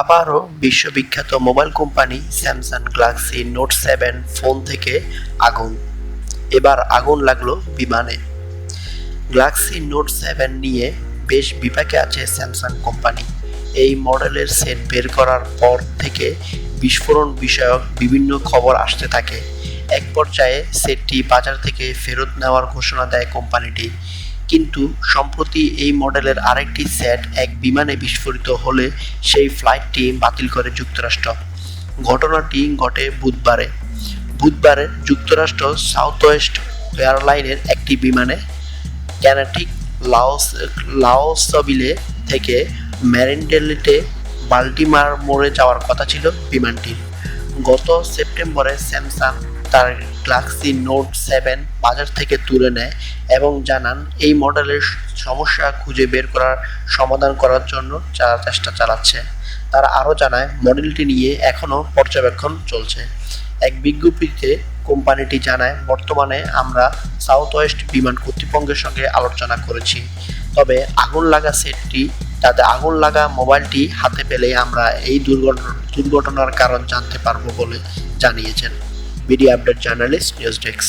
আবারও বিশ্ববিখ্যাত mobile company Samsung Galaxy Note seven phone থেকে আগুন। এবার আগুন লাগল বিমানে। গ্যালাক্সি নোট সেভেন নিয়ে বেশ বিপাকে আছে স্যামসাং কোম্পানি। এই মডেলের সেট বের করার পর থেকে বিস্ফোরণ বিষয়ক বিভিন্ন খবর আসতে থাকে। এক পর্যায়ে সেটটি বাজার থেকে ফেরত নেওয়ার ঘোষণা দেয় কোম্পানিটি। কিন্তু সম্প্রতি এই মডেলের আরেকটি সেট এক বিমানে বিস্ফোরিত হলে সেই ফ্লাইটটি বাতিল করে যুক্তরাষ্ট্র। ঘটনাটি ঘটে বুধবারে। বুধবারে যুক্তরাষ্ট্র সাউথ ওয়েস্ট এয়ারলাইনের একটি বিমানে ক্যানাটিক লাওস লাওসবিলে থেকে ম্যারিনডেলিতে বাল্টিমার মোড়ে যাওয়ার কথা ছিল বিমানটির। গত সেপ্টেম্বরে স্যামসাং তার গ্যালাক্সি নোট সেভেন বাজার থেকে তুলে নেয় এবং জানান, এই মডেলের সমস্যা খুঁজে বের করার সমাধান করার জন্য যারা চেষ্টা চালাচ্ছে। তারা আরও জানায়, মডেলটি নিয়ে এখনও পর্যবেক্ষণ চলছে। এক বিজ্ঞপ্তিতে কোম্পানিটি জানায়, বর্তমানে আমরা সাউথ ওয়েস্ট বিমান কর্তৃপক্ষের সঙ্গে আলোচনা করেছি। তবে আগুন লাগা সেটটি তাতে আগুন লাগা মোবাইলটি হাতে পেলে আমরা এই দুর্ঘটনা, দুর্ঘটনার কারণ জানতে পারব বলে জানিয়েছেন। Media update journalist news desk.